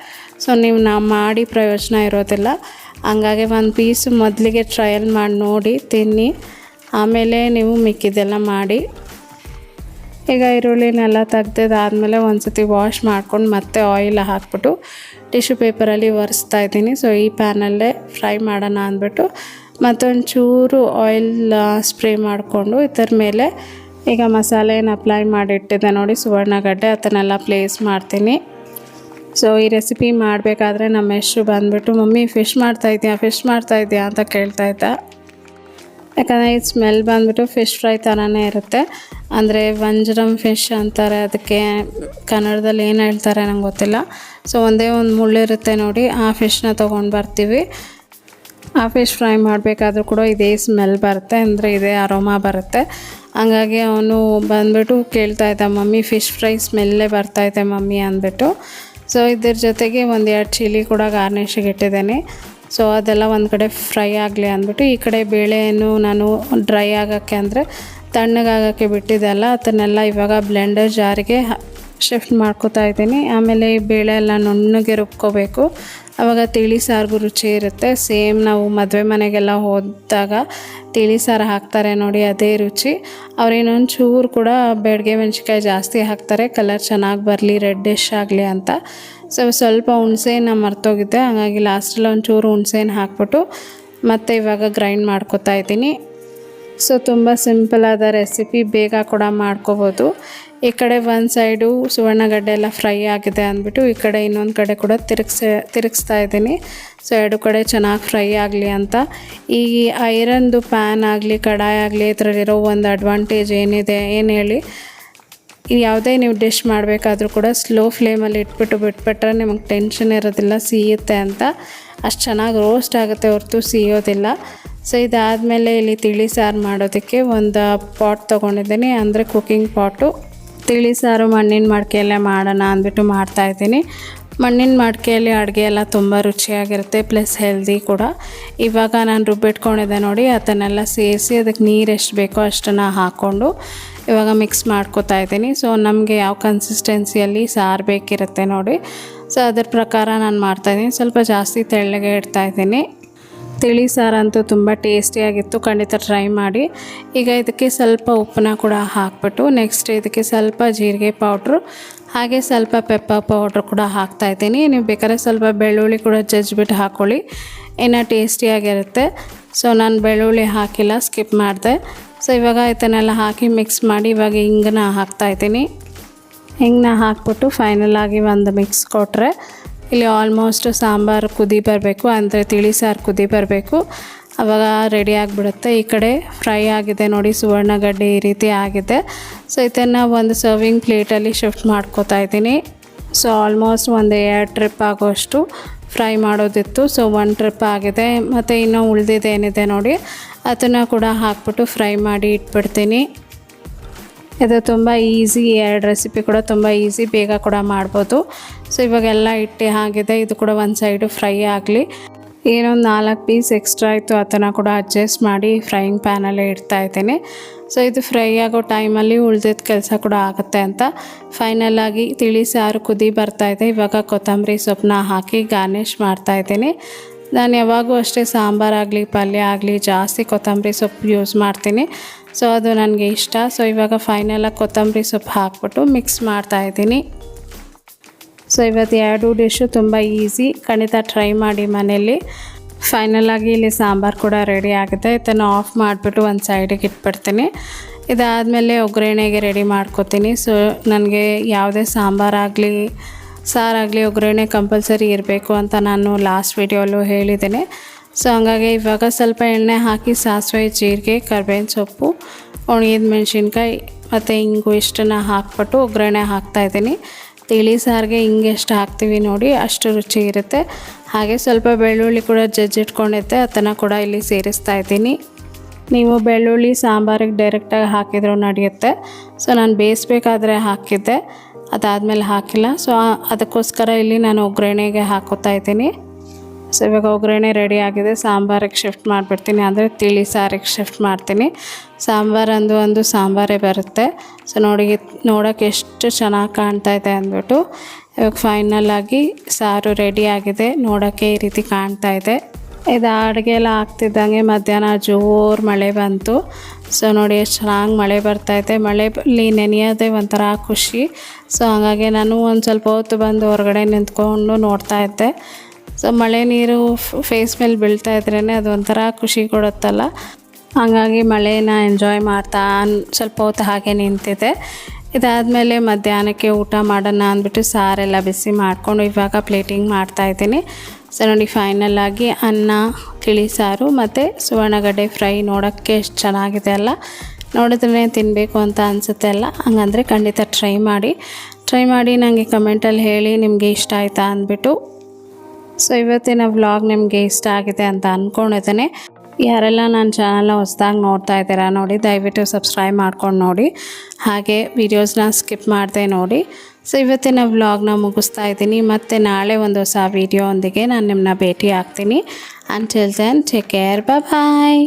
[SPEAKER 1] ಸೊ ನೀವು ನಾ ಮಾಡಿ ಪ್ರಯೋಜನ ಇರೋದಿಲ್ಲ. ಹಂಗಾಗಿ ಒಂದು ಪೀಸ್ ಮೊದಲಿಗೆ ಟ್ರಯಲ್ ಮಾಡಿ ನೋಡಿ, ತಿನ್ನಿ. ಆಮೇಲೆ ನೀವು ಮಿಕ್ಕಿದೆಲ್ಲ ಮಾಡಿ. ಈಗ ಈರುಳ್ಳಿನೆಲ್ಲ ತೆಗ್ದಿದ್ದಾದಮೇಲೆ ಒಂದು ಸತಿ ವಾಶ್ ಮಾಡ್ಕೊಂಡು ಮತ್ತೆ ಆಯಿಲ್ ಹಾಕ್ಬಿಟ್ಟು ಟಿಶ್ಯೂ ಪೇಪರಲ್ಲಿ ಒರೆಸ್ತಾ ಇದ್ದೀನಿ. ಸೊ ಈ ಪ್ಯಾನಲ್ಲೇ ಫ್ರೈ ಮಾಡೋಣ ಅಂದ್ಬಿಟ್ಟು ಮತ್ತೊಂದು ಚೂರು ಆಯಿಲ್ ಸ್ಪ್ರೇ ಮಾಡಿಕೊಂಡು ಇದರ ಮೇಲೆ ಈಗ ಮಸಾಲೆಯನ್ನು ಅಪ್ಲೈ ಮಾಡಿಟ್ಟಿದ್ದೆ ನೋಡಿ ಸುವರ್ಣಗಡ್ಡೆ, ಅದನ್ನೆಲ್ಲ ಪ್ಲೇಸ್ ಮಾಡ್ತೀನಿ. ಸೊ ಈ ರೆಸಿಪಿ ಮಾಡಬೇಕಾದ್ರೆ ನಮ್ಮ ಯಶು ಬಂದುಬಿಟ್ಟು, ಮಮ್ಮಿ ಫಿಶ್ ಮಾಡ್ತಾಯಿದ್ಯಾ ಫಿಶ್ ಮಾಡ್ತಾಯಿದ್ಯಾ ಅಂತ ಕೇಳ್ತಾ ಇದ್ದ. ಯಾಕಂದರೆ ಈ ಸ್ಮೆಲ್ ಬಂದುಬಿಟ್ಟು ಫಿಶ್ ಫ್ರೈ ಥರನೇ ಇರುತ್ತೆ. ಅಂದರೆ ವಂಜರಂ ಫಿಶ್ ಅಂತಾರೆ, ಅದಕ್ಕೆ ಕನ್ನಡದಲ್ಲಿ ಏನು ಹೇಳ್ತಾರೆ ನಂಗೆ ಗೊತ್ತಿಲ್ಲ. ಸೊ ಒಂದೇ ಒಂದು ಮುಳ್ಳಿರುತ್ತೆ ನೋಡಿ, ಆ ಫಿಶ್ನ ತೊಗೊಂಡು ಬರ್ತೀವಿ. ಆ ಫಿಶ್ ಫ್ರೈ ಮಾಡಬೇಕಾದ್ರೂ ಕೂಡ ಇದೇ ಸ್ಮೆಲ್ ಬರುತ್ತೆ, ಅಂದರೆ ಇದೇ ಅರೋಮಾ ಬರುತ್ತೆ. ಹಂಗಾಗಿ ಅವನು ಬಂದುಬಿಟ್ಟು ಕೇಳ್ತಾ ಇದ್ದ, ಮಮ್ಮಿ ಫಿಶ್ ಫ್ರೈ ಸ್ಮೆಲ್ಲೇ ಬರ್ತಾಯಿದೆ ಮಮ್ಮಿ, ಅಂದ್ಬಿಟ್ಟು. ಸೊ ಇದ್ರ ಜೊತೆಗೆ ಒಂದು ಎರಡು ಚಿಲ್ಲಿ ಕೂಡ ಗಾರ್ನಿಷಿಗೆ ಇಟ್ಟಿದ್ದೇನೆ. ಸೊ ಅದೆಲ್ಲ ಒಂದು ಕಡೆ ಫ್ರೈ ಆಗಲಿ ಅಂದ್ಬಿಟ್ಟು, ಈ ಕಡೆ ಬೇಳೆಯನ್ನು ನಾನು ಡ್ರೈ ಆಗೋಕ್ಕೆ ಅಂದರೆ ತಣ್ಣಗಾಗೋಕ್ಕೆ ಬಿಟ್ಟಿದ್ದೆಲ್ಲ, ಅದನ್ನೆಲ್ಲ ಇವಾಗ ಬ್ಲೆಂಡರ್ ಜಾರಿಗೆ ಶಿಫ್ಟ್ ಮಾಡ್ಕೋತಾ ಇದ್ದೀನಿ. ಆಮೇಲೆ ಬೇಳೆ ಎಲ್ಲ ನುಣ್ಣಗೆ ರುಬ್ಕೋಬೇಕು. ಆವಾಗ ತಿಳಿ ಸಾರಿಗೂ ರುಚಿ ಇರುತ್ತೆ. ಸೇಮ್ ನಾವು ಮದುವೆ ಮನೆಗೆಲ್ಲ ಹೋದಾಗ ತಿಳಿ ಸಾರು ಹಾಕ್ತಾರೆ ನೋಡಿ, ಅದೇ ರುಚಿ. ಅವ್ರು ಇನ್ನೊಂದು ಚೂರು ಕೂಡ ಬೆಳಗ್ಗೆ ಮೆಣಸಿಕಾಯಿ ಜಾಸ್ತಿ ಹಾಕ್ತಾರೆ. ಕಲರ್ ಚೆನ್ನಾಗಿ ಬರಲಿ ರೆಡ್ಡಿಶ್ ಆಗಲಿ ಅಂತ. ಸೊ ಸ್ವಲ್ಪ ಹುಣ್ಸೆನ ಮರ್ತೋಗಿದ್ದೆ ಹಾಗಾಗಿ ಲಾಸ್ಟಲ್ಲಿ ಒಂಚೂರು ಹುಣ್ಸೆನ ಹಾಕ್ಬಿಟ್ಟು ಮತ್ತು ಇವಾಗ ಗ್ರೈಂಡ್ ಮಾಡ್ಕೋತಾ ಇದ್ದೀನಿ. ಸೊ ತುಂಬ ಸಿಂಪಲ್ ಆದ ರೆಸಿಪಿ ಬೇಗ ಕೂಡ ಮಾಡ್ಕೋಬೋದು. ಈ ಕಡೆ ಒಂದು ಸೈಡು ಸುವರ್ಣಗಡ್ಡೆ ಎಲ್ಲ ಫ್ರೈ ಆಗಿದೆ ಅಂದ್ಬಿಟ್ಟು, ಈ ಕಡೆ ಇನ್ನೊಂದು ಕಡೆ ಕೂಡ ತಿರುಗಿಸ, ತಿರುಗಿಸ್ತಾ ಇದ್ದೀನಿ. ಸೊ, ಎರಡು ಕಡೆ ಚೆನ್ನಾಗಿ ಫ್ರೈ ಆಗಲಿ ಅಂತ. ಈ ಐರನ್ದು ಪ್ಯಾನ್ ಆಗಲಿ, ಕಡಾಯಿ ಆಗಲಿ ಇದರಲ್ಲಿರೋ ಒಂದು ಅಡ್ವಾಂಟೇಜ್ ಏನಿದೆ, ಏನು ಹೇಳಿ? ಯಾವುದೇ ನೀವು ಡಿಶ್ ಮಾಡಬೇಕಾದ್ರೂ ಕೂಡ ಸ್ಲೋ ಫ್ಲೇಮಲ್ಲಿ ಇಟ್ಬಿಟ್ಟು ಬಿಟ್ಬಿಟ್ರೆ ನಿಮಗೆ ಟೆನ್ಷನ್ ಇರೋದಿಲ್ಲ, ಸೀಯುತ್ತೆ ಅಂತ. ಅಷ್ಟು ಚೆನ್ನಾಗಿ ರೋಸ್ಟ್ ಆಗುತ್ತೆ ಹೊರತು, ಸೀಯೋದಿಲ್ಲ. ಸೊ, ಇದಾದಮೇಲೆ ಇಲ್ಲಿ ತಿಳಿ ಸಾರು ಮಾಡೋದಕ್ಕೆ ಒಂದು ಪಾಟ್ ತೊಗೊಂಡಿದ್ದೀನಿ. ಅಂದರೆ ಕುಕ್ಕಿಂಗ್ ಪಾಟು ತಿಳಿ ಸಾರು ಮಣ್ಣಿನ ಮಡಿಕೆಯಲ್ಲೇ ಮಾಡೋಣ ಅಂದ್ಬಿಟ್ಟು ಮಾಡ್ತಾಯಿದ್ದೀನಿ ಮಣ್ಣಿನ ಮಡಿಕೆಯಲ್ಲಿ ಅಡುಗೆ ಎಲ್ಲ ತುಂಬ ರುಚಿಯಾಗಿರುತ್ತೆ, ಪ್ಲಸ್ ಹೆಲ್ದಿ ಕೂಡ. ಇವಾಗ ನಾನು ರುಬ್ಬಿಟ್ಕೊಂಡಿದ್ದೆ ನೋಡಿ, ಅದನ್ನೆಲ್ಲ ಸೇರಿಸಿ ಅದಕ್ಕೆ ನೀರು ಎಷ್ಟು ಬೇಕೋ ಅಷ್ಟನ್ನು ಹಾಕ್ಕೊಂಡು ಇವಾಗ ಮಿಕ್ಸ್ ಮಾಡ್ಕೋತಾ ಇದ್ದೀನಿ. ಸೊ ನಮಗೆ ಯಾವ ಕನ್ಸಿಸ್ಟೆನ್ಸಿಯಲ್ಲಿ ಸಾರು ಬೇಕಿರುತ್ತೆ ನೋಡಿ. ಸೊ ಅದ್ರ ಪ್ರಕಾರ ನಾನು ಮಾಡ್ತಾಯಿದ್ದೀನಿ ಸ್ವಲ್ಪ ಜಾಸ್ತಿ ತೆಳ್ಳಗೆ ಇಡ್ತಾಯಿದ್ದೀನಿ ತಿಳಿ ಸಾರಂತೂ ತುಂಬ ಟೇಸ್ಟಿಯಾಗಿತ್ತು ಖಂಡಿತ ಟ್ರೈ ಮಾಡಿ. ಈಗ ಇದಕ್ಕೆ ಸ್ವಲ್ಪ ಉಪ್ಪನ್ನ ಕೂಡ ಹಾಕ್ಬಿಟ್ಟು ನೆಕ್ಸ್ಟ್ ಇದಕ್ಕೆ ಸ್ವಲ್ಪ ಜೀರಿಗೆ ಪೌಡ್ರು ಹಾಗೆ ಸ್ವಲ್ಪ ಪೆಪ್ಪರ್ ಪೌಡ್ರ್ ಕೂಡ ಹಾಕ್ತಾಯಿದ್ದೀನಿ ನೀವು ಬೇಕಾದ್ರೆ ಸ್ವಲ್ಪ ಬೆಳ್ಳುಳ್ಳಿ ಕೂಡ ಜಜ್ಜಿಬಿಟ್ಟು ಹಾಕ್ಕೊಳ್ಳಿ ಇನ್ನೂ ಟೇಸ್ಟಿಯಾಗಿರುತ್ತೆ ಸೊ ನಾನು ಬೆಳ್ಳುಳ್ಳಿ ಹಾಕಿಲ್ಲ ಸ್ಕಿಪ್ ಮಾಡಿದೆ. ಸೊ ಇವಾಗ ಇದನ್ನೆಲ್ಲ ಹಾಕಿ ಮಿಕ್ಸ್ ಮಾಡಿ ಇವಾಗ ಹಿಂಗನ್ನ ಹಾಕ್ತಾಯಿದ್ದೀನಿ ಹಿಂಗನ್ನ ಹಾಕ್ಬಿಟ್ಟು ಫೈನಲ್ ಆಗಿ ಒಂದು ಮಿಕ್ಸ್ ಕೊಟ್ಟರೆ ಇಲ್ಲಿ ಆಲ್ಮೋಸ್ಟ್ ಸಾಂಬಾರು ಕುದಿ ಬರಬೇಕು, ಅಂದರೆ ತಿಳಿ ಸಾರು ಕುದಿ ಬರಬೇಕು. ಆವಾಗ ರೆಡಿ ಆಗಿಬಿಡುತ್ತೆ. ಈ ಕಡೆ ಫ್ರೈ ಆಗಿದೆ ನೋಡಿ, ಸುವರ್ಣಗಡ್ಡೆ ಈ ರೀತಿ ಆಗಿದೆ. ಸೊ ಇದನ್ನು ಒಂದು ಸರ್ವಿಂಗ್ ಪ್ಲೇಟಲ್ಲಿ ಶಿಫ್ಟ್ ಮಾಡ್ಕೋತಾ ಇದ್ದೀನಿ. ಸೊ ಆಲ್ಮೋಸ್ಟ್ ಒಂದು ಎರಡು ಟ್ರಿಪ್ ಆಗೋಷ್ಟು ಫ್ರೈ ಮಾಡೋದಿತ್ತು. ಸೊ ಒನ್ ಟ್ರಿಪ್ ಆಗಿದೆ. ಮತ್ತು ಇನ್ನೂ ಉಳಿದಿದ್ದೇನಿದೆ ನೋಡಿ, ಅದನ್ನು ಕೂಡ ಹಾಕ್ಬಿಟ್ಟು ಫ್ರೈ ಮಾಡಿ ಇಟ್ಬಿಡ್ತೀನಿ. ಇದು ತುಂಬ ಈಸಿ, ಎರಡು ರೆಸಿಪಿ ಕೂಡ ತುಂಬ ಈಸಿ, ಬೇಗ ಕೂಡ ಮಾಡ್ಬೋದು. ಸೊ ಇವಾಗೆಲ್ಲ ಇಟ್ಟು ಆಗಿದೆ ಇದು ಕೂಡ ಒಂದು ಸೈಡು ಫ್ರೈ ಆಗಲಿ. ಏನೊಂದು ನಾಲ್ಕು ಪೀಸ್ ಎಕ್ಸ್ಟ್ರಾ ಇತ್ತು ಅದನ್ನು ಕೂಡ ಅಡ್ಜಸ್ಟ್ ಮಾಡಿ ಫ್ರೈಯಿಂಗ್ ಪ್ಯಾನಲ್ಲೇ ಇಡ್ತಾ ಇದ್ದೀನಿ. ಸೊ ಇದು ಫ್ರೈ ಆಗೋ ಟೈಮಲ್ಲಿ ಉಳ್ದಿದ್ದ ಕೆಲಸ ಕೂಡ ಆಗುತ್ತೆ ಅಂತ. ಫೈನಲ್ ಆಗಿ ತಿಳಿ ಸಾರು ಕುದಿ ಇದೆ, ಇವಾಗ ಕೊತ್ತಂಬರಿ ಸೊಪ್ಪನ್ನ ಹಾಕಿ ಗಾರ್ನಿಷ್ ಮಾಡ್ತಾ ಇದ್ದೀನಿ. ನಾನು ಯಾವಾಗೂ ಅಷ್ಟೇ ಸಾಂಬಾರಾಗಲಿ ಪಲ್ಯ ಆಗಲಿ, ಜಾಸ್ತಿ ಕೊತ್ತಂಬರಿ ಸೊಪ್ಪು ಯೂಸ್ ಮಾಡ್ತೀನಿ. ಸೊ ಅದು ನನಗೆ ಇಷ್ಟ. ಸೊ ಇವಾಗ ಫೈನಲಾಗಿ ಕೊತ್ತಂಬರಿ ಸೊಪ್ಪು ಹಾಕ್ಬಿಟ್ಟು ಮಿಕ್ಸ್ ಮಾಡ್ತಾ ಇದ್ದೀನಿ. ಸೊ ಇವತ್ತು ಎರಡು ಡಿಶ್ಶು ತುಂಬ ಈಸಿ ಖಂಡಿತ ಟ್ರೈ ಮಾಡಿ ಮನೇಲಿ ಫೈನಲಾಗಿ ಇಲ್ಲಿ ಸಾಂಬಾರು ಕೂಡ ರೆಡಿ ಆಗುತ್ತೆ. ಇದನ್ನು ಆಫ್ ಮಾಡಿಬಿಟ್ಟು ಒಂದು ಸೈಡಿಗೆ ಇಟ್ಬಿಡ್ತೀನಿ. ಇದಾದಮೇಲೆ ಒಗ್ಗರಣೆಗೆ ರೆಡಿ ಮಾಡ್ಕೋತೀನಿ. ಸೊ ನನಗೆ ಯಾವುದೇ ಸಾಂಬಾರಾಗಲಿ ಸಾರಾಗಲಿ ಒಗ್ಗರಣೆ ಕಂಪಲ್ಸರಿ ಇರಬೇಕು ಅಂತ ನಾನು ಲಾಸ್ಟ್ ವೀಡಿಯೋಲ್ಲೂ ಹೇಳಿದ್ದೇನೆ. ಸೊ ಹಂಗಾಗಿ ಇವಾಗ ಸ್ವಲ್ಪ ಎಣ್ಣೆ ಹಾಕಿ ಸಾಸಿವೆ, ಜೀರಿಗೆ, ಕರ್ಬೇವಿನ ಸೊಪ್ಪು, ಒಣಗಿದ ಮೆಣಸಿನ್ಕಾಯಿ ಮತ್ತು ಹಿಂಗು ಇಷ್ಟನ್ನು ಹಾಕ್ಬಿಟ್ಟು ಒಗ್ಗರಣೆ ಹಾಕ್ತಾಯಿದ್ದೀನಿ ತಿಳಿ ಸಾರಿಗೆ ಹಿಂಗೆ ಎಷ್ಟು ಹಾಕ್ತೀವಿ ನೋಡಿ ಅಷ್ಟು ರುಚಿ ಇರುತ್ತೆ. ಹಾಗೆ ಸ್ವಲ್ಪ ಬೆಳ್ಳುಳ್ಳಿ ಕೂಡ ಜಜ್ಜಿಟ್ಕೊಂಡಿದ್ದೆ, ಅದನ್ನು ಕೂಡ ಇಲ್ಲಿ ಸೇರಿಸ್ತಾ ಇದ್ದೀನಿ. ನೀವು ಬೆಳ್ಳುಳ್ಳಿ ಸಾಂಬಾರಿಗೆ ಡೈರೆಕ್ಟಾಗಿ ಹಾಕಿದರೂ ನಡೆಯುತ್ತೆ. ಸೊ ನಾನು ಬೇಯಿಸ್ಬೇಕಾದ್ರೆ ಹಾಕಿದ್ದೆ. ಅದಾದಮೇಲೆ ಹಾಕಿಲ್ಲ. ಸೊ ಅದಕ್ಕೋಸ್ಕರ ಇಲ್ಲಿ ನಾನು ಒಗ್ಗರಣೆಗೆ ಹಾಕೋತಾ ಇದ್ದೀನಿ. ಸೊ ಇವಾಗ ಒಗ್ಗರಣೆ ರೆಡಿ ಆಗಿದೆ. ಸಾಂಬಾರಿಗೆ ಶಿಫ್ಟ್ ಮಾಡಿಬಿಡ್ತೀನಿ. ಅಂದರೆ ತಿಳಿ ಸಾರಿಗೆ ಶಿಫ್ಟ್ ಮಾಡ್ತೀನಿ. ಸಾಂಬಾರು ಅಂದು ಒಂದು ಸಾಂಬಾರೇ ಬರುತ್ತೆ. ಸೊ ನೋಡಿ ನೋಡೋಕ್ಕೆ ಎಷ್ಟು ಚೆನ್ನಾಗಿ ಕಾಣ್ತಾ ಇದೆ ಅಂದ್ಬಿಟ್ಟು ಇವಾಗ ಫೈನಲ್ ಆಗಿ ಸಾರು ರೆಡಿ ಆಗಿದೆ. ನೋಡೋಕ್ಕೆ ಈ ರೀತಿ ಕಾಣ್ತಾ ಇದೆ. ಇದು ಅಡುಗೆ ಎಲ್ಲ ಆಗ್ತಿದ್ದಂಗೆ ಮಧ್ಯಾಹ್ನ ಜೋರು ಮಳೆ ಬಂತು. ಸೊ ನೋಡಿ, ಎಷ್ಟು ಚೆನ್ನಾಗಿ ಮಳೆ ಬರ್ತಾಯಿದೆ ಮಳೆಯಲ್ಲಿ ನೆನೆಯೋದೇ ಒಂಥರ ಖುಷಿ. ಸೊ ಹಾಗಾಗಿ ನಾನು ಒಂದು ಸ್ವಲ್ಪ ಹೊತ್ತು ಬಂದು ಹೊರಗಡೆ ನಿಂತ್ಕೊಂಡು ನೋಡ್ತಾ ಇದ್ದೆ. ಸೊ ಮಳೆ ನೀರು ಫೇಸ್ ಮೇಲೆ ಬೀಳ್ತಾ ಇದ್ರೇ ಅದು ಒಂಥರ ಖುಷಿ ಕೊಡುತ್ತಲ್ಲ. ಹಾಗಾಗಿ ಮಳೆನ ಎಂಜಾಯ್ ಮಾಡ್ತಾ, ಸ್ವಲ್ಪ ಹೊತ್ತು ಹಾಗೆ ನಿಂತಿದೆ ಇದಾದಮೇಲೆ ಮಧ್ಯಾಹ್ನಕ್ಕೆ ಊಟ ಮಾಡೋಣ ಅಂದ್ಬಿಟ್ಟು ಸಾರೆಲ್ಲ ಬಿಸಿ ಮಾಡಿಕೊಂಡು ಇವಾಗ ಪ್ಲೇಟಿಂಗ್ ಮಾಡ್ತಾಯಿದ್ದೀನಿ ಸೊ ನೋಡಿ ಫೈನಲ್ ಆಗಿ ಅನ್ನ, ತಿಳಿ ಸಾರು ಮತ್ತು ಸುವರ್ಣಗಡ್ಡೆ ಫ್ರೈ ನೋಡೋಕ್ಕೆ ಎಷ್ಟು ಚೆನ್ನಾಗಿದೆ ಅಲ್ಲ. ನೋಡಿದ್ರೆ ತಿನ್ನಬೇಕು ಅಂತ ಅನಿಸುತ್ತೆ ಅಲ್ಲ. ಹಂಗಂದರೆ ಖಂಡಿತ ಟ್ರೈ ಮಾಡಿ. ಟ್ರೈ ಮಾಡಿ ನನಗೆ ಕಮೆಂಟಲ್ಲಿ ಹೇಳಿ ನಿಮಗೆ ಇಷ್ಟ ಆಯಿತಾ ಅಂದ್ಬಿಟ್ಟು. ಸೊ ಇವತ್ತಿನ ವ್ಲಾಗ್ ನಿಮಗೆ ಇಷ್ಟ ಆಗಿದೆ ಅಂತ ಅಂದ್ಕೊಂಡಿದ್ದೇನೆ ಯಾರೆಲ್ಲ ನನ್ನ ಚಾನಲ್ನ ಹೊಸ್ದಾಗಿ ನೋಡ್ತಾ ಇದ್ದೀರಾ ನೋಡಿ, ದಯವಿಟ್ಟು ಸಬ್ಸ್ಕ್ರೈಬ್ ಮಾಡ್ಕೊಂಡು ನೋಡಿ. ಹಾಗೆ ವೀಡಿಯೋಸ್ನ ಸ್ಕಿಪ್ ಮಾಡಿದೆ ನೋಡಿ. ಸೊ ಇವತ್ತಿನ ವ್ಲಾಗ್ನ ಮುಗಿಸ್ತಾ ಇದ್ದೀನಿ. ಮತ್ತು ನಾಳೆ ಒಂದು ಹೊಸ ವೀಡಿಯೋ ಒಂದಿಗೆ ನಾನು ನಿಮ್ಮನ್ನ ಭೇಟಿ ಆಗ್ತೀನಿ until then take care bye